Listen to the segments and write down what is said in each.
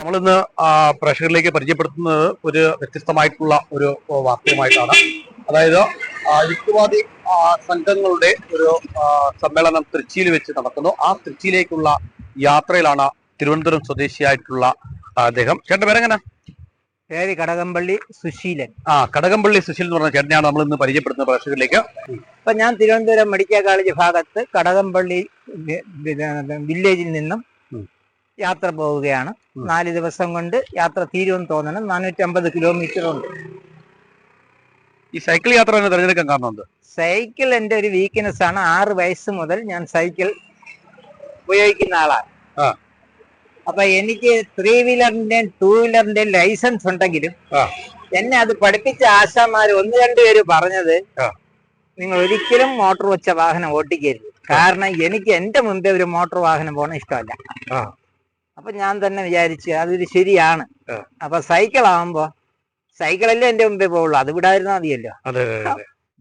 നമ്മളിന്ന് പ്രേക്ഷകരിലേക്ക് പരിചയപ്പെടുത്തുന്നത് ഒരു വ്യത്യസ്തമായിട്ടുള്ള ഒരു വാർത്തയുമായിട്ടാണ്. അതായത് യുക്തിവാദി സംഘങ്ങളുടെ ഒരു സമ്മേളനം തൃച്ചിയിൽ വെച്ച് നടക്കുന്നു. ആ തൃച്ചിയിലേക്കുള്ള യാത്രയിലാണ് തിരുവനന്തപുരം സ്വദേശിയായിട്ടുള്ള അദ്ദേഹം. ചേട്ടൻ പേരെങ്ങനെ? പേര് കടകംപള്ളി സുശീലൻ. ആ കടകംപള്ളി സുശീലൻ എന്ന് പറഞ്ഞ ചേട്ടനെയാണ് നമ്മൾ ഇന്ന് പരിചയപ്പെടുന്നത് പ്രേക്ഷകരിലേക്ക്. ഇപ്പൊ ഞാൻ തിരുവനന്തപുരം മെഡിക്കൽ കോളേജ് ഭാഗത്ത് കടകംപള്ളി വില്ലേജിൽ നിന്നും. യാത്ര പോവുകയാണ്. നാല് ദിവസം കൊണ്ട് യാത്ര തീരുമെന്ന് തോന്നണം. നാനൂറ്റമ്പത് കിലോമീറ്റർ ഉണ്ട്. ഈ സൈക്കിൾ യാത്ര തന്നെ തിരഞ്ഞെടുക്കാൻ കാരണം സൈക്കിൾ എന്റെ ഒരു വീക്ക്നെസ് ആണ്. ആറ് വയസ്സ് മുതൽ ഞാൻ സൈക്കിൾ ഉപയോഗിക്കുന്ന ആളാണ്. അപ്പൊ എനിക്ക് ത്രീ വീലറിന്റെയും ടൂ വീലറിന്റെയും ലൈസൻസ് ഉണ്ടെങ്കിലും. എന്നെ അത് പഠിപ്പിച്ച ആശാമാർ ഒന്ന് രണ്ടുപേര് പറഞ്ഞത്. നിങ്ങൾ ഒരിക്കലും മോട്ടോർ വെച്ച വാഹനം ഓട്ടിക്കരുത്. കാരണം എനിക്ക് എന്റെ മുമ്പേ ഒരു മോട്ടോർ വാഹനം പോകണം ഇഷ്ടമല്ല. അപ്പൊ ഞാൻ തന്നെ വിചാരിച്ചു അതൊരു ശരിയാണ്. അപ്പൊ സൈക്കിൾ ആവുമ്പോ സൈക്കിളല്ലേ എന്റെ മുമ്പേ പോവുള്ളൂ. അത് വിടാതിരുന്നാൽ മതിയല്ലോ.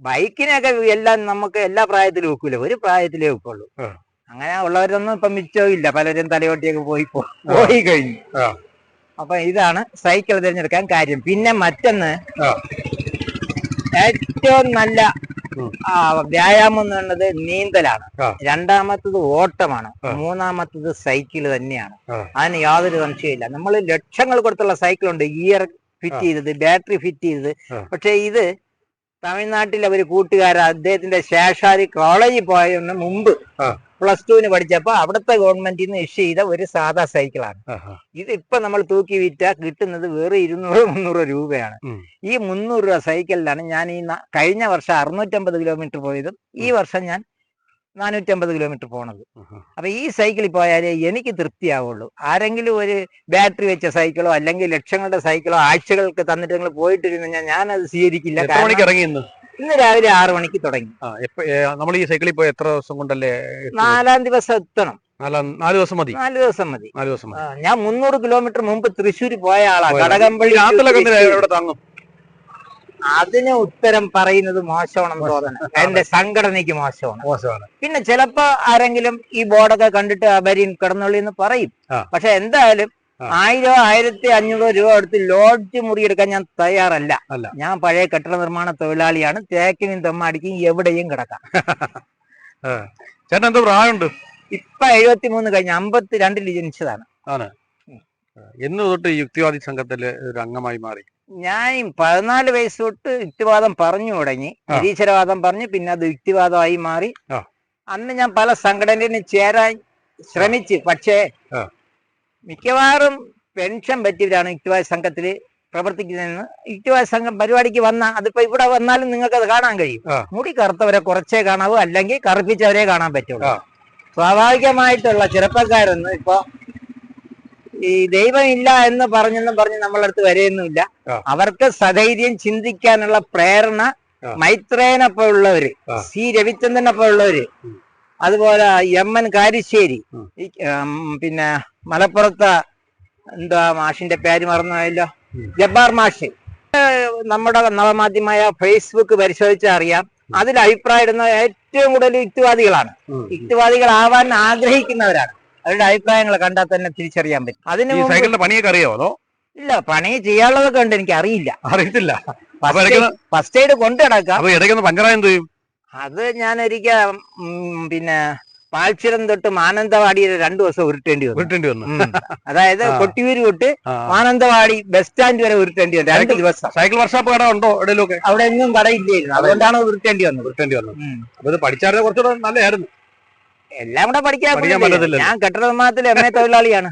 ബൈക്കിനെയൊക്കെ എല്ലാം നമുക്ക് എല്ലാ പ്രായത്തിലും വെക്കൂല ഒരു പ്രായത്തിലേ വെക്കുള്ളൂ അങ്ങനെ ഉള്ളവരൊന്നും ഇപ്പൊ മിച്ചവും ഇല്ല. പലരും തലയോട്ടിയൊക്കെ പോയി പോയി കഴിഞ്ഞു. അപ്പൊ ഇതാണ് സൈക്കിൾ തിരഞ്ഞെടുക്കാൻ കാര്യം. പിന്നെ മറ്റൊന്ന്. ഏറ്റവും നല്ല വ്യായാമം എന്ന് പറയുന്നത് നീന്തലാണ്. രണ്ടാമത്തത് ഓട്ടമാണ്. മൂന്നാമത്തത് സൈക്കിൾ തന്നെയാണ് അതിന് യാതൊരു സംശയമില്ല നമ്മൾ ലക്ഷങ്ങൾ കൊടുത്തുള്ള സൈക്കിൾ ഉണ്ട് ഗിയർ ഫിറ്റ്. ചെയ്തത് ബാറ്ററി ഫിറ്റ് ചെയ്തത്. പക്ഷെ ഇത് തമിഴ്നാട്ടിലെ ഒരു കൂട്ടുകാർ അദ്ദേഹത്തിന്റെ ശേഷാരി കോളേജിൽ പോയതിന് മുമ്പ്. പ്ലസ് ടുവിന് പഠിച്ചപ്പോ അവിടുത്തെ ഗവൺമെന്റിൽ നിന്ന് ഇഷ്യൂ ചെയ്ത ഒരു സാധാ സൈക്കിളാണ്. ഇത് ഇപ്പൊ നമ്മൾ തൂക്കി വിറ്റാ കിട്ടുന്നത് വേറെ ഇരുന്നൂറ് മുന്നൂറ് രൂപയാണ് ഈ മുന്നൂറ് രൂപ സൈക്കിളിലാണ് ഞാൻ ഈ കഴിഞ്ഞ വർഷം അറുന്നൂറ്റമ്പത് കിലോമീറ്റർ പോയതും ഈ വർഷം ഞാൻ നാനൂറ്റമ്പത് കിലോമീറ്റർ പോണത്. അപ്പൊ ഈ സൈക്കിളിൽ പോയാലേ എനിക്ക് തൃപ്തിയാവുള്ളൂ. ആരെങ്കിലും ഒരു ബാറ്ററി വെച്ച സൈക്കിളോ അല്ലെങ്കിൽ ലക്ഷങ്ങളുടെ സൈക്കിളോ ആഴ്ചകൾക്ക് തന്നിട്ട് നിങ്ങൾ പോയിട്ടിരുന്ന ഞാൻ അത് സ്വീകരിക്കില്ല. ഇന്ന്? രാവിലെ ആറു മണിക്ക് തുടങ്ങി. നമ്മൾ ഈ സൈക്കിളിൽ പോയി എത്ര ദിവസം കൊണ്ടല്ലേ നാലാം ദിവസം എത്തണം. നാലാം ദിവസം മതി. നാല് ദിവസം മതി. നാല് ദിവസം ഞാൻ മുന്നൂറ് കിലോമീറ്റർ മുമ്പ് തൃശ്ശൂർ പോയ ആളാ. കടകമ്പള്ളി താങ്ങും? അതിന് ഉത്തരം പറയുന്നത് മോശമാണെന്ന് തോന്നണം. എന്റെ സംഘടനയ്ക്ക് മോശമാണ്. മോശമാണ്. പിന്നെ ചിലപ്പോ ആരെങ്കിലും ഈ ബോർഡൊക്കെ കണ്ടിട്ട് അവരിൻ കിടന്നുള്ളി എന്ന് പറയും. പക്ഷെ എന്തായാലും. ആയിരോ ആയിരത്തി അഞ്ഞൂറോ രൂപ എടുത്ത് ലോഡ്ജ് മുറിയെടുക്കാൻ ഞാൻ തയ്യാറല്ല. ഞാൻ പഴയ കെട്ടിട നിർമ്മാണ തൊഴിലാളിയാണ്. തേക്കിനും തെമ്മാടിക്കും എവിടെയും കിടക്കാം. ചേട്ടൻ എന്തോ പ്രായമുണ്ട്? ഇപ്പൊ എഴുപത്തി മൂന്ന് കഴിഞ്ഞ അമ്പത്തി രണ്ടിൽ ജനിച്ചതാണ്. ആണ്. എന്ന് തൊട്ട് യുക്തിവാദി സംഘത്തിലെ ഒരു അംഗമായി മാറി. ഞാൻ പതിനാല് വയസ്സ് തൊട്ട് യുക്തിവാദം പറഞ്ഞു തുടങ്ങി. നിരീശ്വരവാദം പറഞ്ഞു പിന്നെ അത് യുക്തിവാദമായി മാറി അന്ന് ഞാൻ പല സംഘടനയിലും ചേരാൻ ശ്രമിച്ചു പക്ഷേ. മിക്കവാറും പെൻഷൻ പറ്റിയവരാണ് യുക്തിവാദ സംഘത്തിൽ പ്രവർത്തിക്കുന്നതെന്ന് യുക്തിവാദ സംഘം പരിപാടിക്ക് വന്ന അതിപ്പോ ഇവിടെ വന്നാലും നിങ്ങൾക്ക് അത് കാണാൻ കഴിയും. മുടി കറുത്തവരെ കുറച്ചേ കാണാവൂ അല്ലെങ്കിൽ കറുപ്പിച്ചവരെ കാണാൻ പറ്റുള്ളൂ. സ്വാഭാവികമായിട്ടുള്ള ചെറുപ്പക്കാരൊന്നും ഇപ്പൊ ഈ ദൈവമില്ല എന്ന് പറഞ്ഞെന്നും പറഞ്ഞ് നമ്മളടുത്ത് വരെയൊന്നുമില്ല. അവർക്ക് സധൈര്യം ചിന്തിക്കാനുള്ള പ്രേരണ മൈത്രേനെ മൈത്രേനൊപ്പമുള്ളവര് സി രവിചന്ദ്രനൊപ്പമുള്ളവര് പോലുള്ളവര്. അതുപോലെ എം എൻ കാരിശ്ശേരി പിന്നെ മലപ്പുറത്ത് എന്താ മാഷിന്റെ പേര് മറന്നുപോയല്ലോ? ജബ്ബാർ മാഷ്. നമ്മുടെ നവമാധ്യമമായ ഫേസ്ബുക്ക് പരിശോധിച്ചാൽ അറിയാം. അതിൽ അഭിപ്രായം ഇടുന്ന ഏറ്റവും കൂടുതൽ യുക്തിവാദികളാണ്. യുക്തിവാദികളാവാൻ ആഗ്രഹിക്കുന്നവരാണ്. അവരുടെ അഭിപ്രായങ്ങൾ കണ്ടാൽ തന്നെ തിരിച്ചറിയാൻ പറ്റും. അതിന് ഈ സൈക്കിളിന്റെ പണിയൊക്കെ അറിയോ അതോ? ഇല്ല പണി ചെയ്യാനുള്ളതൊക്കെ ഉണ്ട് എനിക്ക് അറിയില്ല അറിയത്തില്ല ഫസ്റ്റ് എയ്ഡ് കൊണ്ടു നടക്കാം. പഞ്ചറായ എന്ത് ചെയ്യും? അത് ഞാൻ ഒരിക്കൽ പിന്നെ പാൽച്ചുരം തൊട്ട് മാനന്തവാടി വരെ രണ്ടു ദിവസം ഉരുട്ടേണ്ടി വന്നു. ഉരുട്ടേണ്ടി വന്നു. അതായത്. കൊട്ടിയൂര് തൊട്ട് മാനന്തവാടി ബസ് സ്റ്റാൻഡ് വരെ ഉരുട്ടേണ്ടി വന്നു രണ്ട് ദിവസം. സൈക്കിൾ വർഷോപ്പ് കട ഉണ്ടോ എവിടെയൊക്കെ അവിടെ എങ്ങും കടയില്ലായിരുന്നു അതുകൊണ്ടാണ് ഉരുട്ടേണ്ടി വന്നത്. ഉരുട്ടേണ്ടി വന്നു ഉം. അപ്പൊ ഇത് പഠിച്ചാലും കുറച്ചുകൂടെ നല്ലതായിരുന്നു. എല്ലാം കൂടെ പഠിക്കാൻ. ഞാൻ കെട്ടിട നിർമ്മാണത്തിൽ എം എ തൊഴിലാളിയാണ്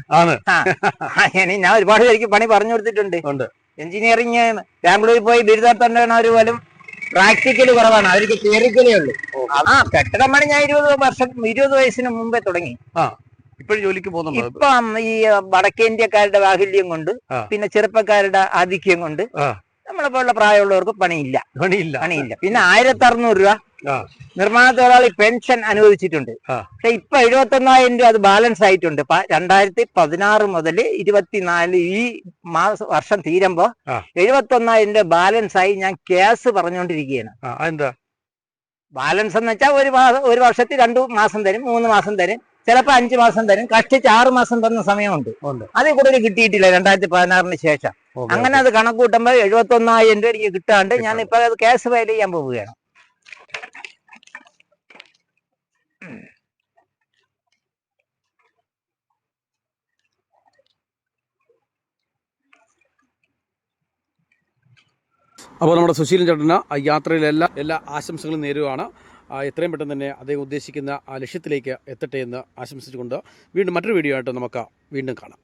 ഇനി ഞാൻ ഒരുപാട് പേർക്ക് പണി പറഞ്ഞു കൊടുത്തിട്ടുണ്ട്. എഞ്ചിനീയറിംഗ് ബാംഗ്ലൂരിൽ പോയി ബിരുദാർത്ഥവർ പോലും പ്രാക്ടിക്കൽ കുറവാണ്. അവർക്ക് തിയറിക്കലേ ഉള്ളൂ. ആ കെട്ടിടം പണി ഞാൻ ഇരുപത് വർഷം ഇരുപത് വയസ്സിന് മുമ്പേ തുടങ്ങി. ഇപ്പോഴും ജോലിക്ക് പോകുന്നുണ്ടോ ഇപ്പം ഈ വടക്കേന്ത്യക്കാരുടെ ബാഹുല്യം കൊണ്ട് പിന്നെ ചെറുപ്പക്കാരുടെ ആധിക്യം കൊണ്ട് നമ്മളെപ്പോലുള്ള നമ്മളെ പോലുള്ള പ്രായമുള്ളവർക്ക് പണിയില്ല. പണിയില്ല. പണിയില്ല. പിന്നെ ആയിരത്തി അറുന്നൂറ് രൂപ. നിർമ്മാണ തൊഴിലാളി പെൻഷൻ അനുവദിച്ചിട്ടുണ്ട്. പക്ഷെ ഇപ്പൊ എഴുപത്തി ഒന്നായിരം രൂപ അത് ബാലൻസ് ആയിട്ടുണ്ട്. രണ്ടായിരത്തി പതിനാറ് മുതൽ ഇരുപത്തിനാല് ഈ മാസ വർഷം തീരുമ്പോ. എഴുപത്തി ഒന്നായിരം രൂപ ബാലൻസ് ആയി ഞാൻ കേസ് പറഞ്ഞുകൊണ്ടിരിക്കുകയാണ്. ബാലൻസ് എന്ന് വെച്ചാൽ ഒരു മാസം ഒരു വർഷത്തിൽ രണ്ടു മാസം തരും മൂന്ന് മാസം തരും ചിലപ്പോ അഞ്ചു മാസം തരും കഷ്ടിച്ച് ആറു മാസം തന്ന സമയമുണ്ട്. അതിൽ കൂടുതൽ കിട്ടിയിട്ടില്ല രണ്ടായിരത്തി പതിനാറിന് ശേഷം അങ്ങനെ അത് കണക്കൂട്ടുമ്പോൾ എഴുപത്തി ഒന്നായിരം രൂപ എനിക്ക് കിട്ടാണ്ട് ഞാൻ ഇപ്പൊ അത് കേസ് ഫയൽ ചെയ്യാൻ പോവുകയാണ്. അപ്പോൾ നമ്മുടെ സുശീലൻ ചേട്ടന് യാത്രയിലെല്ലാ എല്ലാ ആശംസകളും നേരുവാണ് എത്രയും പെട്ടെന്ന് തന്നെ അദ്ദേഹം ഉദ്ദേശിക്കുന്ന ആ ലക്ഷ്യത്തിലേക്ക് എത്തട്ടെ എന്ന് ആശംസിച്ചുകൊണ്ട് വീണ്ടും മറ്റൊരു വീഡിയോ ആയിട്ട് നമുക്ക് വീണ്ടും കാണാം.